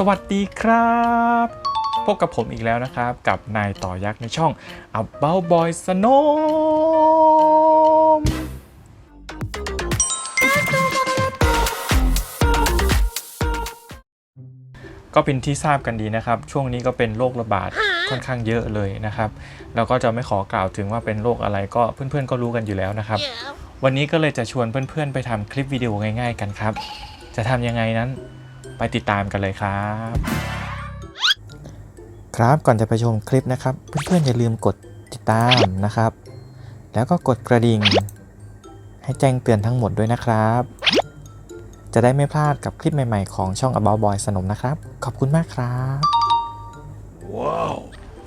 สวัสดีครับ พบกับผมอีกแล้วนะครับ กับนายต่อยักษ์ในช่อง About Boy Snom ก็เป็นที่ทราบกันดีนะครับ ช่วงนี้ก็เป็นโรคระบาดค่อนข้างเยอะเลยนะครับเราก็จะไม่ขอกล่าวถึงว่าเป็นโรคอะไรก็เพื่อนๆก็รู้กันอยู่แล้วนะครับ วันนี้ก็เลยจะชวนเพื่อนๆ ไปทำคลิปวิดีโอง่ายๆกันครับ จะทำยังไงนั้น ไปติดตามกันเลยครับ ครับก่อนจะไปชมคลิปนะครับ เพื่อนๆอย่าลืมกดติดตามนะครับ แล้วก็กดกระดิ่ง ให้แจ้งเตือนทั้งหมดด้วยนะครับ จะได้ไม่พลาดกับคลิปใหม่ๆของช่อง About Boy สนมนะครับ ขอบคุณมากครับว้าว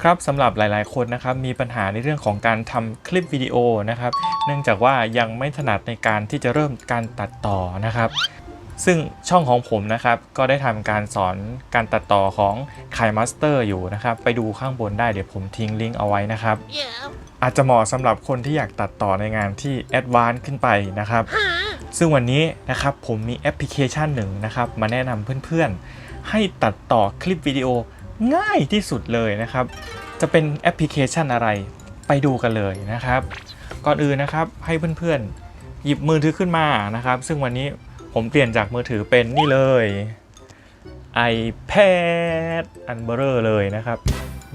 ครับสำหรับหลายๆ คนนะครับมีปัญหาในเรื่องของการทำคลิปวิดีโอนะครับ เนื่องจากว่ายังไม่ถนัดในการที่จะเริ่มการตัดต่อนะครับ ซึ่งช่องของผมนะครับก็ได้ทำการสอนการตัดต่อของคายมาสเตอร์อยู่นะครับ ไปดูข้างบนได้เดี๋ยวผมทิ้งลิงก์เอาไว้นะครับอาจจะเหมาะสำหรับคนที่อยากตัดต่อในงานที่แอดวานซ์ขึ้นไปนะครับซึ่งวันนี้นะครับผมมีแอปพลิเคชันหนึ่งนะครับ มาแนะนำเพื่อนๆ ให้ตัดต่อคลิปวิดีโอง่ายที่สุดเลยนะครับ จะเป็นแอปพลิเคชันอะไรไปดูกันเลยนะครับ ก่อนอื่นนะครับให้เพื่อนๆ หยิบมือถือขึ้นมานะครับ ซึ่งวันนี้ ผมเปลี่ยนจากมือถือเป็นนี่เลย iPad อันเบอร์เลยนะครับ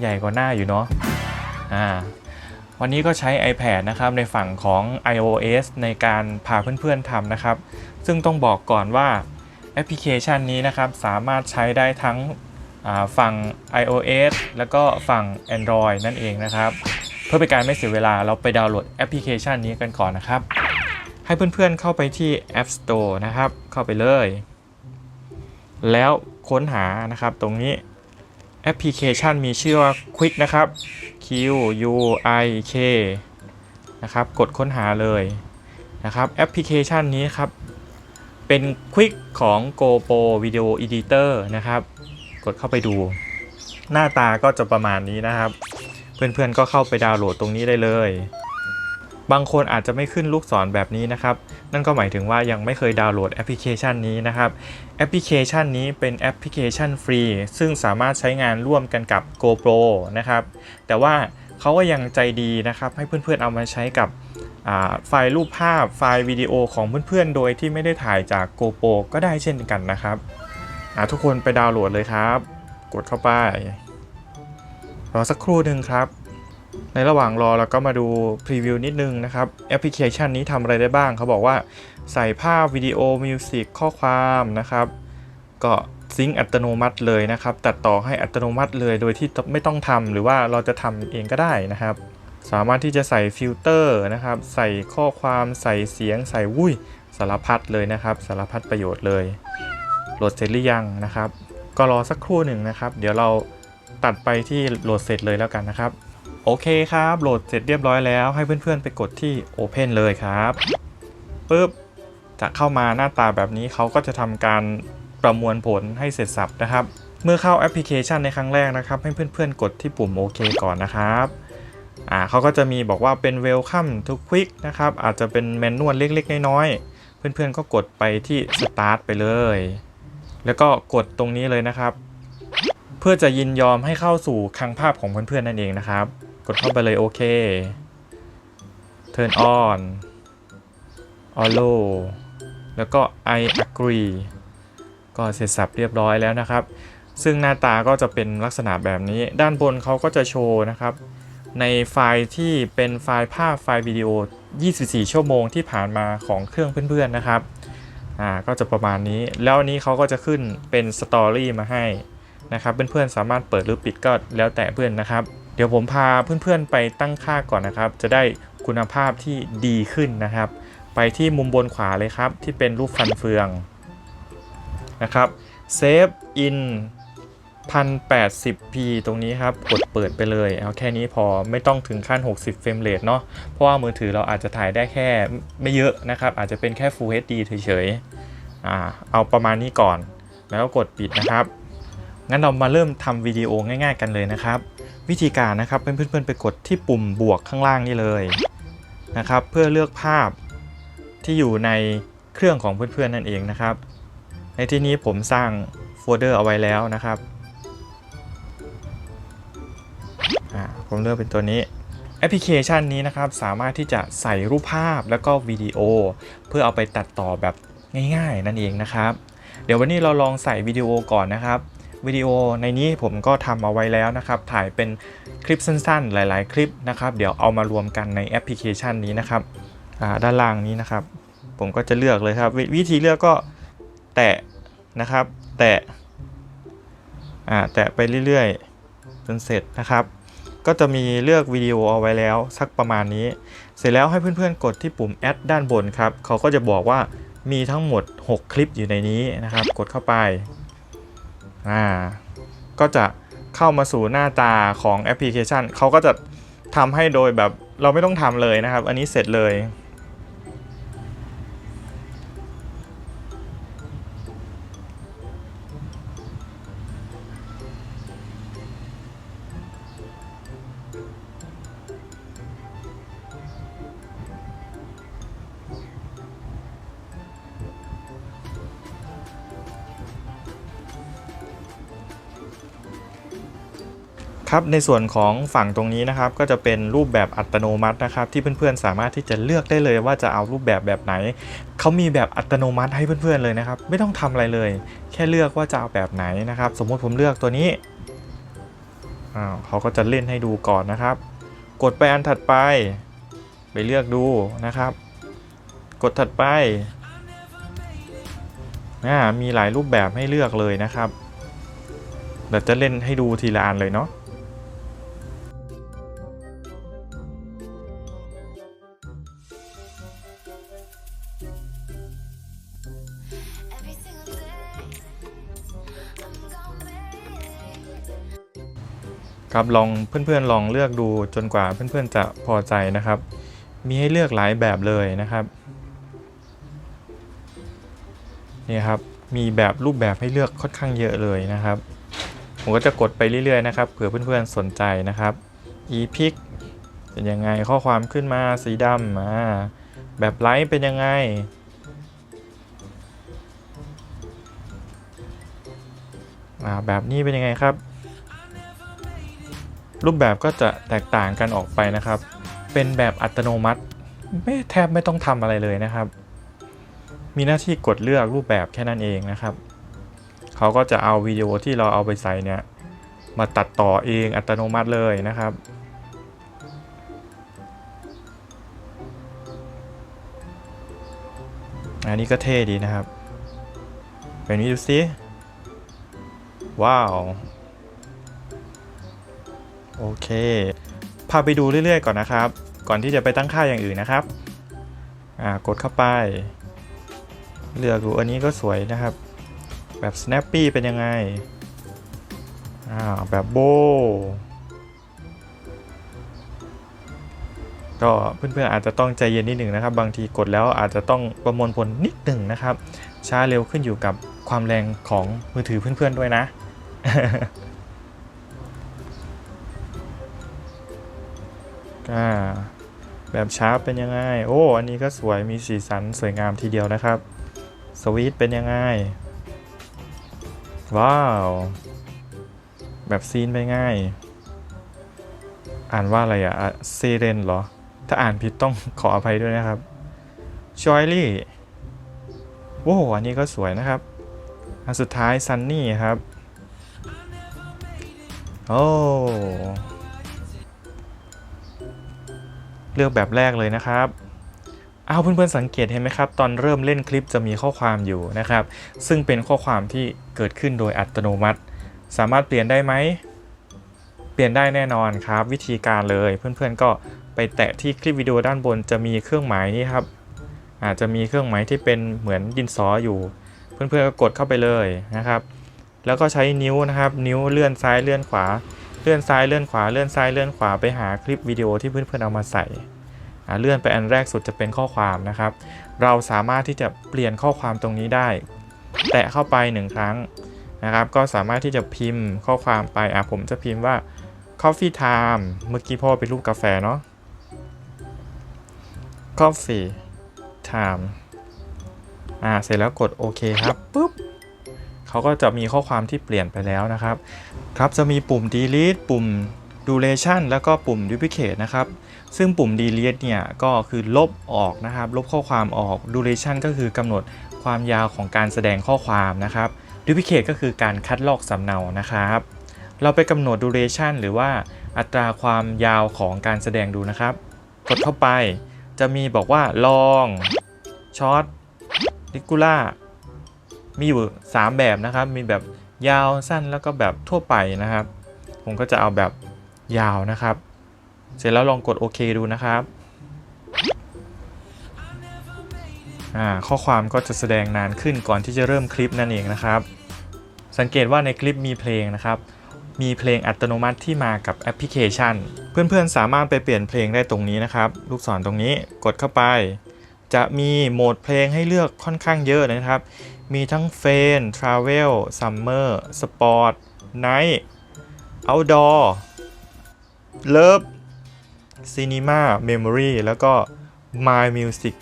ใหญ่กว่าหน้าอยู่เนาะอ่าวันนี้ก็ใช้ iPad นะครับในฝั่งของ iOS ในการพาเพื่อนๆทำนะครับ ซึ่งต้องบอกก่อนว่าแอปพลิเคชันนี้นะครับสามารถใช้ได้ทั้งฝั่ง iOS แล้วก็ฝั่ง Android นั่นเองนะครับ เพื่อเป็นการไม่เสียเวลาเราไปดาวน์โหลดแอปพลิเคชันนี้กันก่อนนะครับ ให้เพื่อนๆเข้าไปที่ App Store นะครับ เข้าไปเลย แล้วค้นหานะครับตรงนี้แอปพลิเคชันมีชื่อว่า Quick นะครับ Q U I K นะครับ กดค้นหาเลยนะครับแอปพลิเคชันนี้ครับ เป็น Quick ของ GoPro Video Editor นะครับ กดเข้าไปดู หน้าตาก็จะประมาณนี้นะครับ เพื่อนๆก็เข้าไปดาวน์โหลดตรงนี้ได้เลย บางคนอาจจะไม่ขึ้นลูกศรแบบนี้นะครับ นั่นก็หมายถึงว่ายังไม่เคยดาวน์โหลดแอปพลิเคชันนี้นะครับ แอปพลิเคชันนี้เป็นแอปพลิเคชันฟรี ซึ่งสามารถใช้งานร่วมกันกับ GoPro นะครับ แต่ว่าเขาก็ยังใจดีนะครับ ให้เพื่อนๆเอามาใช้กับไฟล์รูปภาพไฟล์วิดีโอของเพื่อนๆ โดยที่ไม่ได้ถ่ายจาก GoPro ก็ได้เช่นกันนะครับทุกคนไปดาวน์โหลดเลยครับ กดเข้าไปรอสักครู่หนึ่งครับ ในระหว่างรอเราก็มาดูพรีวิวนิดนึงนะครับแอปพลิเคชันนี้ทำอะไรได้บ้าง เขาบอกว่าใส่ภาพวิดีโอมิวสิกข้อความนะครับก็ซิงค์อัตโนมัติเลยนะครับ ตัดต่อให้อัตโนมัติเลยโดยที่ไม่ต้องทำหรือว่าเราจะทำเองก็ได้นะครับ สามารถที่จะใส่ฟิลเตอร์นะครับ ใส่ข้อความใส่เสียง ใส่วุ้ยสารพัดเลยนะครับ สารพัดประโยชน์เลยโหลดเสร็จหรือยังนะครับ ก็รอสักครู่หนึ่งนะครับ เดี๋ยวเราตัดไปที่โหลดเสร็จเลยแล้วกันนะครับ โอเคครับ โหลดเสร็จเรียบร้อยแล้ว ให้เพื่อนๆไปกดที่ Open เลยครับปึ๊บจะเข้ามาหน้าตาแบบนี้เขาก็จะทำการประมวลผลให้เสร็จสับนะครับ เมื่อเข้าแอปพลิเคชันในครั้งแรกนะครับ ให้เพื่อนๆ กดที่ปุ่มโอเคก่อนนะครับอ่าเขาก็จะมีบอกว่าเป็น Welcome to Quick นะครับ อาจจะเป็นแมนนวลเล็กๆ น้อยๆ เพื่อนๆ ก็กดไปที่ Start ไปเลย แล้วก็กดตรงนี้เลยนะครับ เพื่อจะยินยอมให้เข้าสู่คลังภาพของเพื่อนๆ นั่นเองนะครับ กดเข้าไปเลยโอเค Turn on Allow แล้วก็ I agree ก็เสร็จสับเรียบร้อยแล้วนะครับ ซึ่งหน้าตาก็จะเป็นลักษณะแบบนี้ ด้านบนเขาก็จะโชว์นะครับ ในไฟล์ที่เป็นไฟล์ภาพไฟล์วิดีโอ 24 ชั่วโมงที่ผ่านมาของเครื่องเพื่อนๆนะครับ อ่า ก็จะประมาณนี้ แล้วนี้เขาก็จะขึ้นเป็นสตอรี่มาให้นะครับ เพื่อนๆสามารถเปิดหรือปิดก็แล้วแต่เพื่อนนะครับ เดี๋ยวผมพาเพื่อนๆไปตั้งค่าก่อนนะครับ จะได้คุณภาพที่ดีขึ้นนะครับ ไปที่มุมบนขวาเลยครับ ที่เป็นรูปฟันเฟืองนะครับ Save in 1080p ตรงนี้ครับ กดเปิดไปเลย เอาแค่นี้พอไม่ต้องถึงขั้น 60 เฟรมเรทเนาะเพราะว่ามือถือเราอาจจะถ่ายได้แค่ไม่เยอะนะครับ อาจจะเป็นแค่ Full HD เฉยๆเอาประมาณนี้ก่อน แล้วก็กดปิดนะครับ งั้นเรามาเริ่มทำวิดีโอง่าย ๆ กันเลยนะครับ วิธีการนะครับเพื่อนๆไปกดที่ปุ่มบวกข้างล่างนี่เลยนะครับ เพื่อเลือกภาพที่อยู่ในเครื่องของเพื่อนๆนั่นเองนะครับ ในที่นี้ผมสร้างโฟลเดอร์เอาไว้แล้วนะครับผมเลือกเป็นตัวนี้แอปพลิเคชันนี้นะครับสามารถที่จะใส่รูปภาพแล้วก็วิดีโอ เพื่อเอาไปตัดต่อแบบง่ายๆนั่นเองนะครับ เดี๋ยววันนี้เราลองใส่วิดีโอก่อนนะครับ วิดีโอในนี้ผมก็ทำเอาไว้แล้วนะครับ ถ่ายเป็นคลิปสั้นๆ หลาย ๆ คลิปนะครับ เดี๋ยวเอามารวมกันในแอปพลิเคชันนี้นะครับด้านล่างนี้นะครับ ผมก็จะเลือกเลยครับววิธีเลือกก็แตะนะครับ แตะอ่าแตะไปเรื่อยๆจนเสร็จนะครับ ก็จะมีเลือกวิดีโอเอาไว้แล้วสักประมาณนี้ เสร็จแล้วให้เพื่อนๆกดที่ปุ่มแอดด้านบนครับเขาก็จะบอกว่ามีทั้งหมด 6 คลิปอยู่ในนี้นะครับ กดเข้าไป อ่าก็จะเข้ามาสู่หน้าตาของแอปพลิเคชันเขาก็จะทำให้โดยแบบเราไม่ต้องทำเลยนะครับ อันนี้เสร็จเลย ครับในส่วนของฝั่งตรงนี้นะครับก็จะเป็นรูปแบบอัตโนมัตินะครับที่เพื่อนๆ สามารถที่จะเลือกได้เลยว่าจะเอารูปแบบแบบไหนเขามีแบบอัตโนมัติให้เพื่อนๆเลยนะครับ ไม่ต้องทำอะไรเลย แค่เลือกว่าจะเอาแบบไหนนะครับ สมมติผมเลือกตัวนี้อ้าวเขาก็จะเล่นให้ดูก่อนนะครับ กดไปอันถัดไป ไปเลือกดูนะครับ กดถัดไปอ่ามีหลายรูปแบบให้เลือกเลยนะครับเดี๋ยวจะเล่นให้ดูทีละอันเลยเนาะ ครับลองเพื่อนๆลองเลือกดูจนกว่าเพื่อนๆจะพอใจนะครับ มีให้เลือกหลายแบบเลยนะครับนี่ครับมีแบบรูปแบบให้เลือกค่อนข้างเยอะเลยนะครับผมก็จะกดไปเรื่อยๆนะครับเผื่อเพื่อนๆสนใจนะครับ e-pic เป็นยังไงข้อความขึ้นมาสีดำอ่าแบบไลท์เป็นยังไงอ่าแบบนี้เป็นยังไงครับ รูปแบบก็จะแตกต่างกันออกไปนะครับ เป็นแบบอัตโนมัติไม่แทบไม่ต้องทำอะไรเลยนะครับ มีหน้าที่กดเลือกรูปแบบแค่นั้นเองนะครับ เขาก็จะเอาวิดีโอที่เราเอาไปใส่เนี่ยมาตัดต่อเองอัตโนมัติเลยนะครับ อันนี้ก็เท่ดีนะครับ เป็นนี้ดูสิว้าว โอเคพาไปดูเรื่อยๆก่อนนะครับ ก่อนที่จะไปตั้งค่าอย่างอื่นนะครับอ่ากดเข้าไป เลือกดูอันนี้ก็สวยนะครับ แบบ snappy เป็นยังไงอ่าแบบโบก็เพื่อนๆอาจจะต้องใจเย็นนิดหนึ่งนะครับ บางทีกดแล้วอาจจะต้องประมวลผลนิดหนึ่งนะครับ ช้าเร็วขึ้นอยู่กับความแรงของมือถือเพื่อนๆด้วยนะ อ่าแบบชาร์ปเป็นยังไง โอ้ อันนี้ก็สวยมีสีสันสวยงามทีเดียวนะครับ สวีทเป็นยังไง ว้าว แบบซีนเป็นไงอ่านว่าอะไรอะเซเรนเหรอ ถ้าอ่านผิดต้องขออภัยด้วยนะครับชอยลี่โอ้อันนี้ก็สวยนะครับ อันสุดท้ายซันนี่ครับ โอ้ เลือกแบบแรกเลยนะครับเอาเพื่อนๆสังเกตเห็นไหมครับ ตอนเริ่มเล่นคลิปจะมีข้อความอยู่นะครับ ซึ่งเป็นข้อความที่เกิดขึ้นโดยอัตโนมัติ สามารถเปลี่ยนได้ไหม เปลี่ยนได้แน่นอนครับ วิธีการเลยเพื่อนๆก็ไปแตะที่คลิปวิดีโอด้านบนจะมีเครื่องหมายนี้ครับ อาจจะมีเครื่องหมายที่เป็นเหมือนดินสออยู่ เพื่อนๆก็กดเข้าไปเลยนะครับ แล้วก็ใช้นิ้วนะครับ นิ้วเลื่อนซ้ายเลื่อนขวา เลื่อนซ้ายเลื่อนขวาเลื่อนซ้ายเลื่อนขวาไปหาคลิปวิดีโอที่เพื่อนๆเอามาใส่เลื่อนไปอันแรกสุดจะเป็นข้อความนะครับ เราสามารถที่จะเปลี่ยนข้อความตรงนี้ได้ แตะเข้าไปหนึ่งครั้งนะครับ ก็สามารถที่จะพิมพ์ข้อความไปอะผมจะพิมพ์ว่า coffee time เมื่อกี้พ่อเป็นรูปกาแฟเนาะ coffee time อ่าเสร็จแล้วกดโอเคครับปุ๊บ เขาเขาก็จะมีข้อความที่เปลี่ยนไปแล้วนะครับครับจะมีปุ่ม delete ปุ่ม duration แล้วก็ปุ่ม duplicate นะครับซึ่งปุ่ม delete เนี่ยก็คือลบออกนะครับ ลบข้อความออก duration ก็คือกำหนดความยาวของการแสดงข้อความนะครับ duplicate ก็คือการคัดลอกสำเนานะครับ เราไปกำหนด duration หรือว่าอัตราความยาวของการแสดงดูนะครับ กดเข้าไปจะมีบอกว่า long short regular มีอยู่ 3 แบบนะครับ มีแบบยาวสั้นแล้วก็แบบทั่วไปนะครับ ผมก็จะเอาแบบยาวนะครับ เสร็จแล้วลองกดโอเคดูนะครับอ่าข้อความก็จะแสดงนานขึ้นก่อนที่จะเริ่มคลิปนั่นเองนะครับ สังเกตว่าในคลิปมีเพลงนะครับ มีเพลงอัตโนมัติที่มากับแอปพลิเคชัน เพื่อนๆสามารถไปเปลี่ยนเพลงได้ตรงนี้นะครับ ลูกศรตรงนี้กดเข้าไป จะมีโหมดเพลงให้เลือกค่อนข้างเยอะนะครับ มีทั้งเฟนทราเวลซัมเมอร์สปอร์ตไนท์เอาดอร์เลิฟซีนีมาเมมโมรีแล้วก็ My Music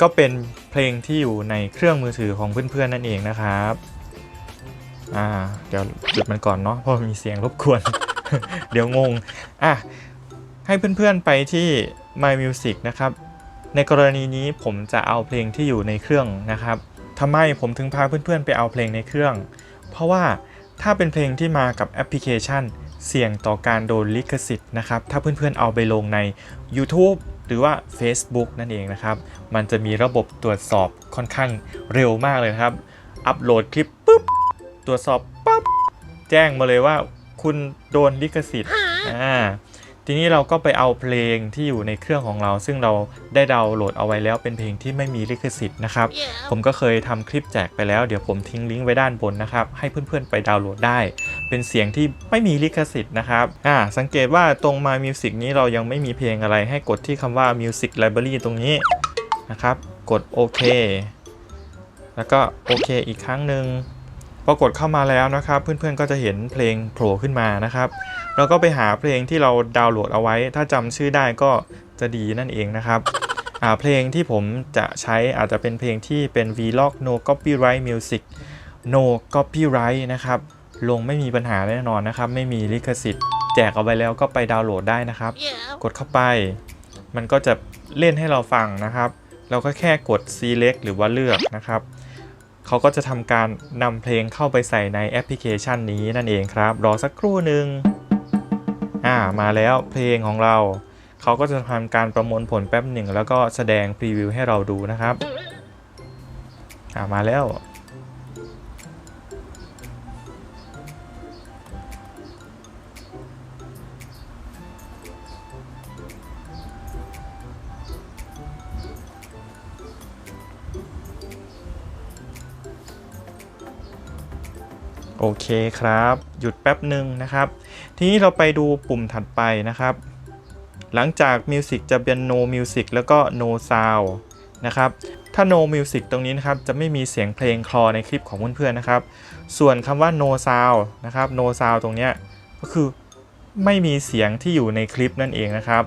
ก็เป็นเพลงที่อยู่ในเครื่องมือถือของเพื่อนๆ นั่นเองนะครับ อ่า เดี๋ยวหยุดมันก่อนเนาะเพราะมีเสียงรบกวน เดี๋ยวงง อะ ให้เพื่อนๆไปที่ My Music นะครับ ในกรณีนี้ผมจะเอาเพลงที่อยู่ในเครื่องนะครับ ทำไมผมถึงพาเพื่อนๆไปเอาเพลงในเครื่อง เพราะว่าถ้าเป็นเพลงที่มากับแอปพลิเคชัน เสี่ยงต่อการโดนลิขสิทธิ์นะครับ ถ้าเพื่อนๆเอาไปลงใน YouTube หรือว่า Facebook นั่นเองนะครับ มันจะมีระบบตรวจสอบค่อนข้างเร็วมากเลยนะครับ อัปโหลดคลิปปุ๊บ ตรวจสอบปั๊บ แจ้งมาเลยว่าคุณโดนลิขสิทธิ์อ่า ทีนี้เราก็ไปเอาเพลงที่อยู่ในเครื่องของเรา ซึ่งเราได้ดาวน์โหลดเอาไว้แล้วเป็นเพลงที่ไม่มีลิขสิทธิ์นะครับผมก็เคยทำคลิปแจกไปแล้ว เดี๋ยวผมทิ้งลิงก์ไว้ด้านบนนะครับ ให้เพื่อนๆไปดาวน์โหลดได้ เป็นเสียงที่ไม่มีลิขสิทธิ์นะครับอ่าสังเกตว่าตรง My Music นี้เรายังไม่มีเพลงอะไร ให้กดที่คำว่า Music Library ตรงนี้นะครับ กดโอเคแล้วก็โอเคอีกครั้งหนึ่ง พอกดเข้ามาแล้วนะครับ เพื่อนๆก็จะเห็นเพลงโผล่ขึ้นมานะครับ เราก็ไปหาเพลงที่เราดาวน์โหลดเอาไว้ ถ้าจำชื่อได้ก็จะดีนั่นเองนะครับอ่าเพลงที่ผมจะใช้อาจจะเป็นเพลงที่เป็น vlog no copyright music no copyright นะครับ ลงไม่มีปัญหาแน่นอนนะครับ ไม่มีลิขสิทธิ์แจกเอาไว้แล้วก็ไปดาวน์โหลดได้นะครับกดเข้าไป มันก็จะเล่นให้เราฟังนะครับ เราก็แค่กด select หรือว่าเลือกนะครับ เขาก็จะทำการนำเพลงเข้าไปใส่ในแอปพลิเคชันนี้นั่นเองครับ รอสักครู่หนึ่งอ่ามาแล้วเพลงของเรา เขาก็จะทำการประมวลผลแป๊บหนึ่ง แล้วก็แสดงพรีวิวให้เราดูนะครับอ่ามาแล้ว โอเคครับ หยุดแป๊บหนึ่งนะครับ ทีนี้เราไปดูปุ่มถัดไปนะครับ หลังจาก Music จะเป็น No Music แล้วก็ No Sound นะครับ ถ้า No Music ตรงนี้นะครับ จะไม่มีเสียงเพลงคลอในคลิปของเพื่อนๆนะครับ ส่วนคำว่า No Sound นะครับ No Sound ตรงนี้ก็คือไม่มีเสียงที่อยู่ในคลิปนั่นเองนะครับ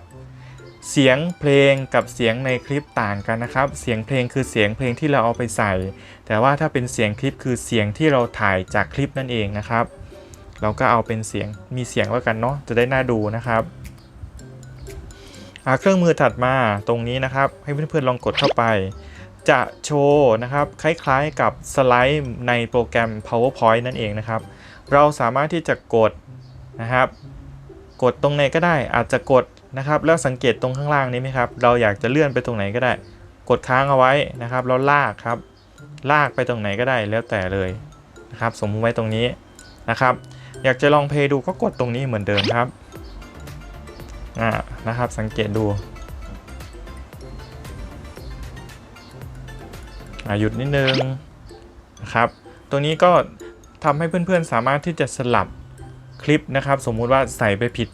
เสียงเพลงกับเสียงในคลิปต่างกันนะครับ เสียงเพลงคือเสียงเพลงที่เราเอาไปใส่ แต่ว่าถ้าเป็นเสียงคลิปคือเสียงที่เราถ่ายจากคลิปนั่นเองนะครับ เราก็เอาเป็นเสียงมีเสียงแล้วกันเนาะจะได้น่าดูนะครับอ่าเครื่องมือถัดมาตรงนี้นะครับ ให้เพื่อนๆลองกดเข้าไป จะโชว์นะครับคล้ายๆกับสไลด์ในโปรแกรม PowerPoint นั่นเองนะครับ เราสามารถที่จะกดนะครับ กดตรงไหนก็ได้อาจจะกด นะครับ แล้วสังเกตตรงข้างล่างนี้ไหมครับ เราอยากจะเลื่อนไปตรงไหนก็ได้ กดค้างเอาไว้นะครับ แล้วลากครับ ลากไปตรงไหนก็ได้แล้วแต่เลยนะครับ สมมุติไว้ตรงนี้นะครับ อยากจะลองเพย์ดูก็กดตรงนี้เหมือนเดิมครับอ่านะครับ สังเกตดูหยุดนิดนึงนะครับตรงนี้ก็ทำให้เพื่อนๆ สามารถที่จะสลับคลิปนะครับ สมมุติว่าใส่ไปผิด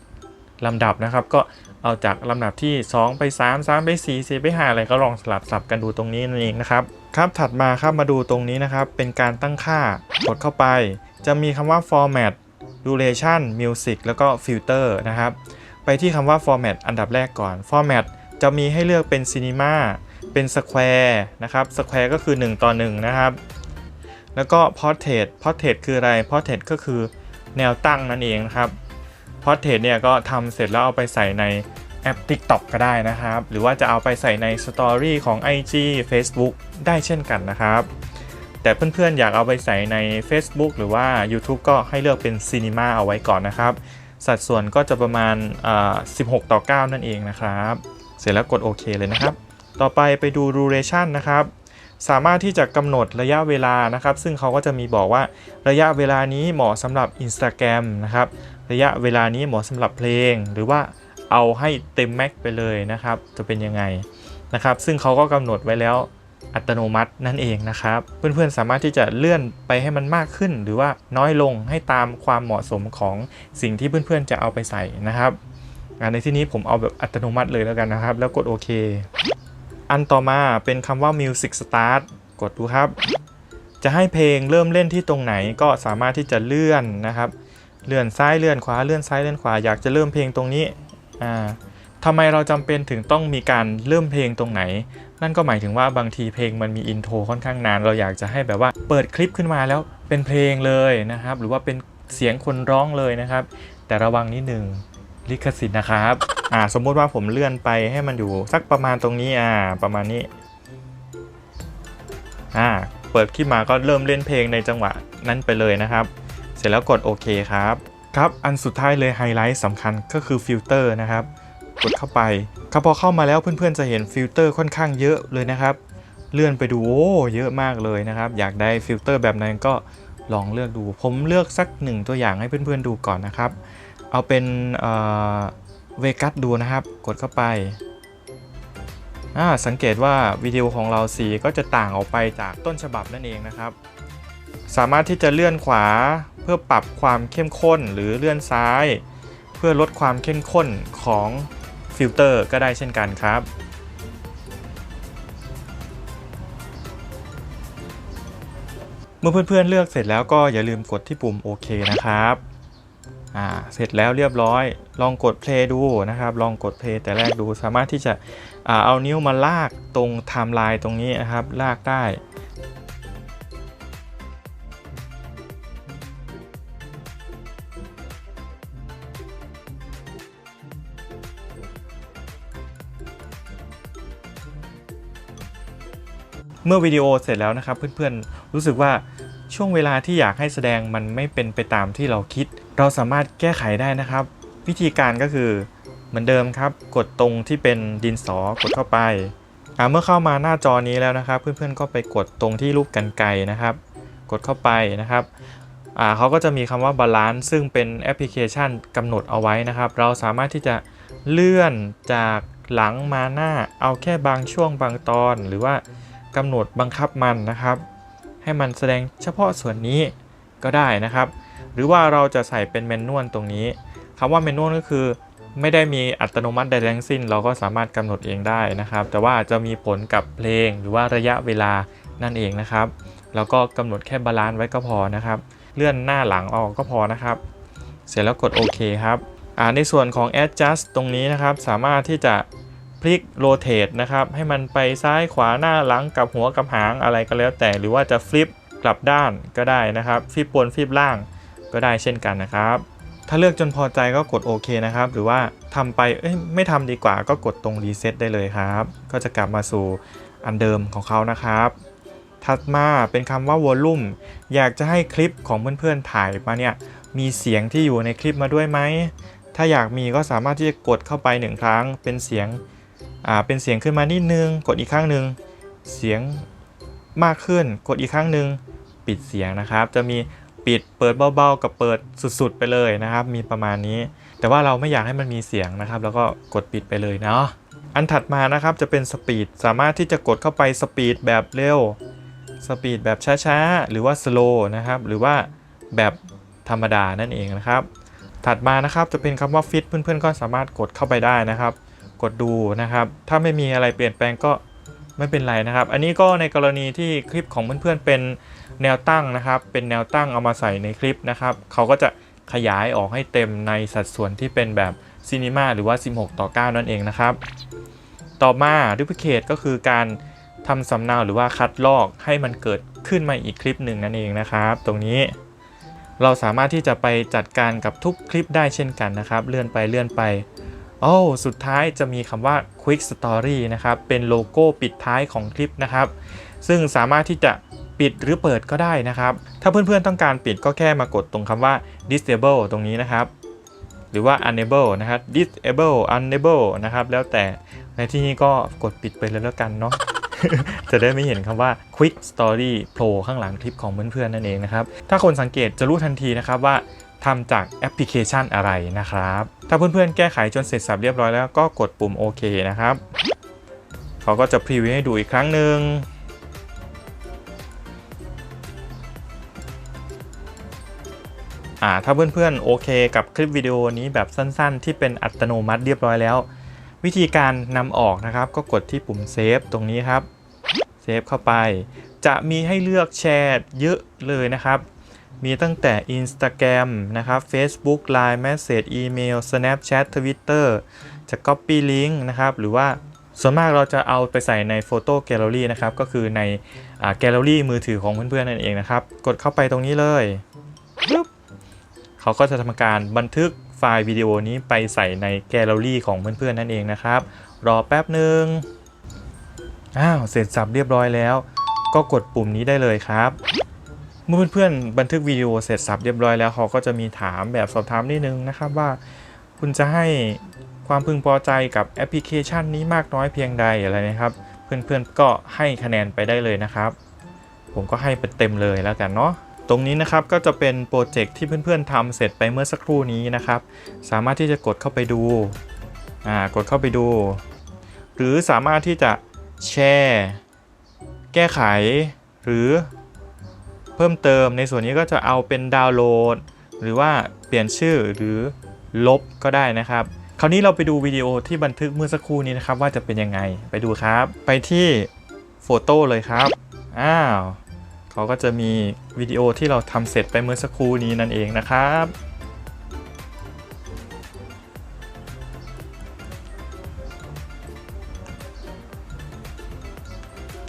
ลำดับนะครับ ก็ เอาจากลำดับที่ 2 ไป 3 3 ไป4 4ไป5อะไรก็ลองสลับสับกันดูตรงนี้นั่นเองนะครับครับถัดมาครับมาดูตรงนี้นะครับ เป็นการตั้งค่ากดเข้าไป จะมีคำว่า format duration music แล้วก็ filter นะครับ ไปที่คำว่า format อันดับแรกก่อน format จะมีให้เลือกเป็น cinema เป็น square นะครับ square ก็คือ 1 ต่อ 1 นะครับ แล้วก็ portrait portrait คืออะไร portrait ก็คือแนวตั้งนั่นเองนะครับ portrait เนี่ยก็ทำเสร็จแล้วเอาไปใส่ในแอป TikTok ก็ได้นะครับ หรือว่าจะเอาไปใส่ใน Story ของ IG Facebook ได้เช่นกันนะครับ แต่เพื่อนๆอยากเอาไปใส่ใน Facebook หรือว่า YouTube ก็ให้เลือกเป็น Cinema เอาไว้ก่อนนะครับ สัดส่วนก็จะประมาณอ่า16 ต่อ 9 นั่นเองนะครับ เสร็จแล้วกดโอเคเลยนะครับ ต่อไปไปดู duration นะครับ สามารถที่จะกำหนดระยะเวลานะครับ ซึ่งเขาก็จะมีบอกว่าระยะเวลานี้เหมาะสำหรับ Instagram นะครับ ระยะเวลานี้เหมาะสำหรับเพลง หรือว่าเอาให้เต็มแม็กไปเลยนะครับ จะเป็นยังไงนะครับ ซึ่งเขาก็กำหนดไว้แล้วอัตโนมัตินั่นเองนะครับ เพื่อนๆสามารถที่จะเลื่อนไปให้มันมากขึ้น หรือว่าน้อยลงให้ตามความเหมาะสมของสิ่งที่เพื่อนๆจะเอาไปใส่นะครับในที่นี้ผมเอาแบบอัตโนมัติเลยแล้วกันนะครับ แล้วกดโอเค อันต่อมาเป็นคำว่า Music Start กดดูครับ จะให้เพลงเริ่มเล่นที่ตรงไหนก็สามารถที่จะเลื่อนนะครับ เลื่อนซ้ายเลื่อนขวาเลื่อนซ้ายเลื่อนขวาอยากจะเริ่มเพลงตรงนี้อ่าทำไมเราจำเป็นถึงต้องมีการเริ่มเพลงตรงไหน นั่นก็หมายถึงว่าบางทีเพลงมันมีอินโทรค่อนข้างนาน เราอยากจะให้แบบว่าเปิดคลิปขึ้นมาแล้วเป็นเพลงเลยนะครับ หรือว่าเป็นเสียงคนร้องเลยนะครับ แต่ระวังนิดหนึ่ง ลิขสิทธิ์นะครับ อ่า สมมุติว่าผมเลื่อนไปให้มันอยู่สักประมาณตรงนี้ อ่า ประมาณนี้ อ่า เปิดคลิปมาก็เริ่มเล่นเพลงในจังหวะนั้นไปเลยนะครับ เสร็จแล้วกดโอเคครับ ครับ อันสุดท้ายเลยไฮไลท์สำคัญก็คือฟิลเตอร์นะครับ กดเข้าไป ครับพอเข้ามาแล้วเพื่อนๆจะเห็นฟิลเตอร์ค่อนข้างเยอะเลยนะครับ เลื่อนไปดูโอ้เยอะมากเลยนะครับ อยากได้ฟิลเตอร์แบบนั้นก็ลองเลือกดู ผมเลือกสักหนึ่งตัวอย่างให้เพื่อนๆดูก่อนนะครับ เอาเป็นเวกัสดูนะครับ กดเข้าไปอ่าสังเกตว่าวิดีโอของเราสีก็จะต่างออกไปจากต้นฉบับนั่นเองนะครับ สามารถที่จะเลื่อนขวาเพื่อปรับความเข้มข้นหรือเลื่อนซ้าย เพื่อลดความเข้มข้นของฟิลเตอร์ก็ได้เช่นกันครับเมื่อเพื่อนๆเลือกเสร็จแล้วก็อย่าลืมกดที่ปุ่มโอเคนะครับ อ่าเสร็จแล้วเรียบร้อยลองกดเพลย์ดูนะครับ ลองกดเพลย์แต่แรกดูสามารถที่จะอ่าเอานิ้วมาลากตรงไทม์ไลน์ตรงนี้นะครับ ลากได้เมื่อวิดีโอเสร็จแล้วนะครับเพื่อนๆ รู้สึกว่า ช่วงเวลาที่อยากให้แสดงมันไม่เป็นไปตามที่เราคิด เราสามารถแก้ไขได้นะครับ วิธีการก็คือเหมือนเดิมครับ กดตรงที่เป็นดินสอกดเข้าไปอ่าเมื่อเข้ามาหน้าจอนี้แล้วนะครับ เพื่อนๆก็ไปกดตรงที่รูปกันไกรนะครับ กดเข้าไปนะครับอ่าเขาก็จะมีคำว่าบาลานซ์ซึ่งเป็นแอปพลิเคชันกำหนดเอาไว้นะครับ เราสามารถที่จะเลื่อนจากหลังมาหน้าเอาแค่บางช่วงบางตอน หรือว่ากำหนดบังคับมันนะครับ ให้มันแสดงเฉพาะส่วนนี้ก็ได้นะครับ หรือว่าเราจะใส่เป็นเมนนวลตรงนี้คำว่าเมนนวลก็คือไม่ได้มีอัตโนมัติใดทั้งสิ้น เราก็สามารถกำหนดเองได้นะครับ แต่ว่าจะมีผลกับเพลงหรือว่าระยะเวลานั่นเองนะครับ แล้วก็กำหนดแค่บาลานซ์ไว้ก็พอนะครับ เลื่อนหน้าหลังออกก็พอนะครับ เสร็จแล้วกดโอเคครับอ่าในส่วนของ adjust ตรงนี้นะครับ สามารถที่จะ พลิกโรเต e นะครับให้มันไปซ้ายขวาหน้าหลังกับหัวกับหางอะไรก็แล้วแต่ หรือว่าจะฟลิปกลับด้านก็ได้นะครับฟลิปบนฟลิปล่างก็ได้เช่นกันนะครับ ถ้าเลือกจนพอใจก็กดโอเคนะครับ หรือว่าทำไปไม่ทำดีกว่าก็กดตรงรีเซ็ตได้เลยครับ ก็จะกลับมาสู่อันเดิมของเขานะครับ ถัดมาเป็นคำว่าวอลลุ่มอยากจะให้คลิปของเพื่อนๆถ่ายมาเนี่ยมีเสียงที่อยู่ในคลิปมาด้วยไหมถ้าอยากมีก็สามารถที่จะกดเข้าไปหนึ่งครั้งเป็นเสียง อ่าเป็นเสียงขึ้นมานิดนึง กดอีกครั้งหนึ่งเสียงมากขึ้น กดอีกครั้งหนึ่งปิดเสียงนะครับ จะมีปิดเปิดเบาๆกับเปิดสุดๆไปเลยนะครับ มีประมาณนี้ แต่ว่าเราไม่อยากให้มันมีเสียงนะครับ แล้วก็กดปิดไปเลยเนาะอันถัดมานะครับจะเป็นสปีดสามารถที่จะกดเข้าไปสปีดแบบเร็วสปีดแบบช้าๆ หรือว่าสโลว์นะครับ หรือว่าแบบธรรมดานั่นเองนะครับ ถัดมานะครับจะเป็นคำว่าฟิตเพื่อนๆ ก็สามารถกดเข้าไปได้นะครับ กดดูนะครับ ถ้าไม่มีอะไรเปลี่ยนแปลงก็ไม่เป็นไรนะครับ อันนี้ก็ในกรณีที่คลิปของเพื่อนๆเป็นแนวตั้งนะครับ เป็นแนวตั้งเอามาใส่ในคลิปนะครับเขาก็จะขยายออกให้เต็มในสัดส่วนที่เป็นแบบซีนีมาหรือว่า 16 ต่อ 9 นั่นเองนะครับ ต่อมา Duplicate ก็คือการทำสำเนาหรือว่าคัดลอกให้มันเกิดขึ้นมาอีกคลิปหนึ่งนั่นเองนะครับ ตรงนี้เราสามารถที่จะไปจัดการกับทุกคลิปได้เช่นกันนะครับ เลื่อนไปเลื่อนไป โอ้สุดท้ายจะมีคำว่า Quick Story นะครับ เป็นโลโก้ปิดท้ายของคลิปนะครับ ซึ่งสามารถที่จะปิดหรือเปิดก็ได้นะครับ ถ้าเพื่อนๆต้องการปิดก็แค่มากดตรงคำว่า disable ตรงนี้นะครับ หรือว่า enable นะครับ disable enable นะครับ แล้วแต่ในที่นี้ก็กดปิดไปเลยแล้วกันเนาะจะได้ไม่เห็นคำว่า quick story โผล่ข้างหลังคลิปของเพื่อนๆนั่นเองนะครับ ถ้าคนสังเกตจะรู้ทันทีนะครับว่า ทำจากแอปพลิเคชันอะไรนะครับ ถ้าเพื่อนๆแก้ไขจนเสร็จสับเรียบร้อยแล้วก็กดปุ่มโอเคนะครับเขาก็จะพรีวิวให้ดูอีกครั้งหนึ่งอ่าถ้าเพื่อนๆโอเคกับคลิปวิดีโอนี้แบบสั้นๆ ที่เป็นอัตโนมัติเรียบร้อยแล้ว วิธีการนำออกนะครับ ก็กดที่ปุ่มเซฟตรงนี้ครับเซฟเข้าไป จะมีให้เลือกแชร์เยอะเลยนะครับ มีตั้งแต่ Instagram นะครับ Facebook Line Message Email Snapchat Twitter จะ Copy Link นะครับ หรือว่าส่วนมากเราจะเอาไปใส่ใน Photo Gallery นะครับ ก็คือในแกลเลอรี่มือถือของเพื่อนๆนั่นเองนะครับ กดเข้าไปตรงนี้เลยปึ๊บเขาก็จะทำการบันทึกไฟล์วิดีโอนี้ไปใส่ในแกลเลอรี่ของเพื่อนๆนั่นเองนะครับ รอแป๊บหนึ่งอ้าว เสร็จสับเรียบร้อยแล้ว ก็กดปุ่มนี้ได้เลยครับ มื่อเพื่อนๆบันทึกวิดีโอเสร็จสับเรียบร้อยแล้วเขาก็จะมีถามแบบสอบถามนิดนึงนะครับว่า คุณจะให้ความพึงพอใจกับแอปพลิเคชันนี้มากน้อยเพียงใดอะไรนะครับ เพื่อนๆก็ให้คะแนนไปได้เลยนะครับ ผมก็ให้ไปเต็มเลยแล้วกันเนาะตรงนี้นะครับก็จะเป็นโปรเจกต์ที่เพื่อนๆทำเสร็จไปเมื่อสักครู่นี้นะครับ สามารถที่จะกดเข้าไปดูอ่ากดเข้าไปดู หรือสามารถที่จะแชร์ แก้ไข หรือ พิ่มเติมในส่วนนี้ก็จะเอาเป็นดาวน์โหลด หรือว่าเปลี่ยนชื่อหรือลบก็ได้นะครับ คราวนี้เราไปดูวิดีโอที่บันทึกเมื่อสักครู่นี้นะครับ ว่าจะเป็นยังไงไปดูครับ ไปที่โฟโต้เลยครับอ้าวเขาก็จะมีวิดีโอที่เราทำเสร็จไปเมื่อสักครู่นี้นั่นเองนะครับ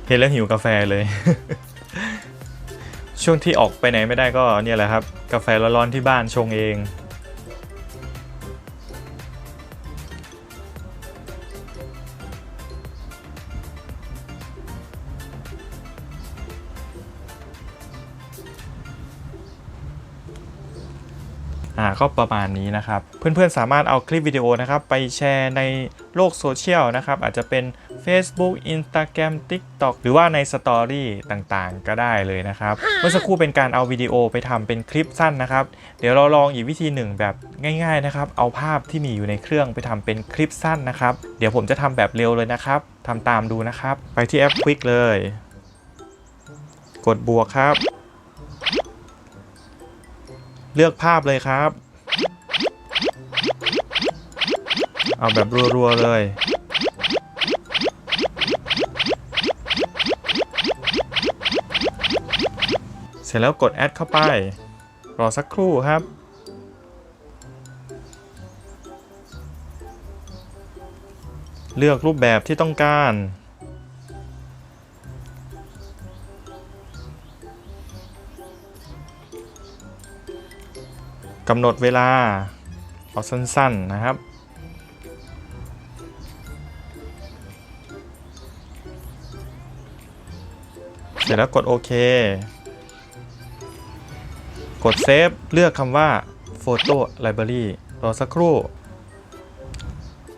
เห็นแล้วหิวกาแฟเลย ช่วงที่ออกไปไหนไม่ได้ก็เนี่ยแหละครับ กาแฟร้อนๆที่บ้านชงเอง อ่าก็ประมาณนี้นะครับ เพื่อนๆสามารถเอาคลิปวิดีโอนะครับ ไปแชร์ในโลกโซเชียลนะครับ อาจจะเป็น Facebook Instagram TikTok หรือว่าในสตอรี่ต่างๆ ก็ได้เลยนะครับเมื่อสักครู่เป็นการเอาวิดีโอไปทำเป็นคลิปสั้นนะครับ เดี๋ยวเราลองอีกวิธีหนึ่งแบบง่าย ๆนะครับ เอาภาพที่มีอยู่ในเครื่องไปทำเป็นคลิปสั้นนะครับ เดี๋ยวผมจะทำแบบเร็วเลยนะครับทำตามดูนะครับ ไปที่แอป Quick เลย กดบวกครับ เลือกภาพเลยครับ เอาแบบรัวๆเลย เส ร็จแล้วกดแอดเข้าไป รอสักครู่ครับ เลือกรูปแบบที่ต้องการ กำหนดเวลา เอาสั้นๆนะครับเสร็จแล้วกดโอเค กดเซฟเลือกคำว่า Photo Library รอสักครู่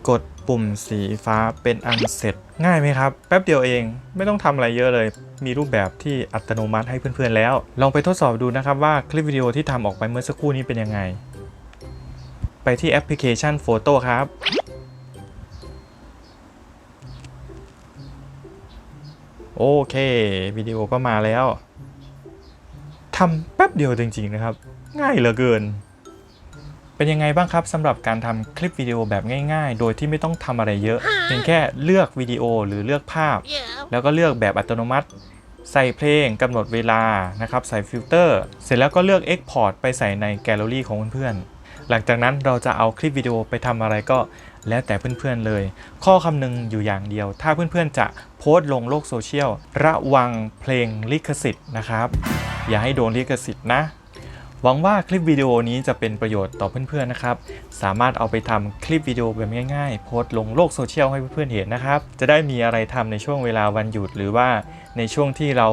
กดปุ่มสีฟ้าเป็นอันเสร็จง่ายไหมครับ แป๊บเดียวเองไม่ต้องทำอะไรเยอะเลย มีรูปแบบที่อัตโนมัติให้เพื่อนๆแล้ว ลองไปทดสอบดูนะครับว่าคลิปวิดีโอที่ทำออกไปเมื่อสักครู่นี้เป็นยังไง ไปที่แอปพลิเคชันโฟโต้ครับโอเควิดีโอก็มาแล้ว ทำแป๊บเดียวจริงๆนะครับ ง่ายเหลือเกิน เป็นยังไงบ้างครับสำหรับการทำคลิปวิดีโอแบบง่าย ๆ โดยที่ไม่ต้องทำอะไรเยอะ เพียงแค่เลือกวิดีโอหรือเลือกภาพ แล้วก็เลือกแบบอัตโนมัติ ใส่เพลงกำหนดเวลานะครับใส่ฟิลเตอร์ เสร็จแล้วก็เลือก Export ไปใส่ในแกลเลอรี่ของเพื่อนๆหลังจากนั้นเราจะเอาคลิปวิดีโอไปทำอะไรก็ แล้วแต่เพื่อนๆเลย ข้อคำนึงอยู่อย่างเดียว ถ้าเพื่อนๆจะโพสต์ลงโลกโซเชียล ระวังเพลงลิขสิทธิ์นะครับ อย่าให้โดนลิขสิทธิ์นะ หวังว่าคลิปวิดีโอนี้จะเป็นประโยชน์ต่อเพื่อนๆนะครับ สามารถเอาไปทำคลิปวิดีโอแบบง่ายๆ โพสต์ลงโลกโซเชียลให้เพื่อนๆเห็นนะครับ จะได้มีอะไรทำในช่วงเวลาวันหยุดหรือว่าในช่วงที่เรา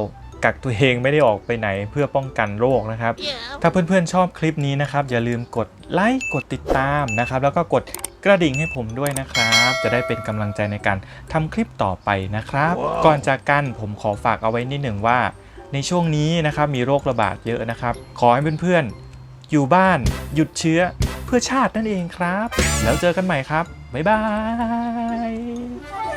กักตัวเองไม่ได้ออกไปไหนเพื่อป้องกันโรคนะครับ ถ้าเพื่อนๆชอบคลิปนี้นะครับ อย่าลืมกดไลค์ กดติดตามนะครับ แล้วก็กด กระดิ่งให้ผมด้วยนะครับ จะได้เป็นกำลังใจในการทำคลิปต่อไปนะครับ ก่อนจากกันผมขอฝากเอาไว้นิดหนึ่งว่า ในช่วงนี้นะครับมีโรคระบาดเยอะนะครับ ขอให้เพื่อนๆอยู่บ้านหยุดเชื้อเพื่อชาตินั่นเองครับ แล้วเจอกันใหม่ครับ บ๊ายบาย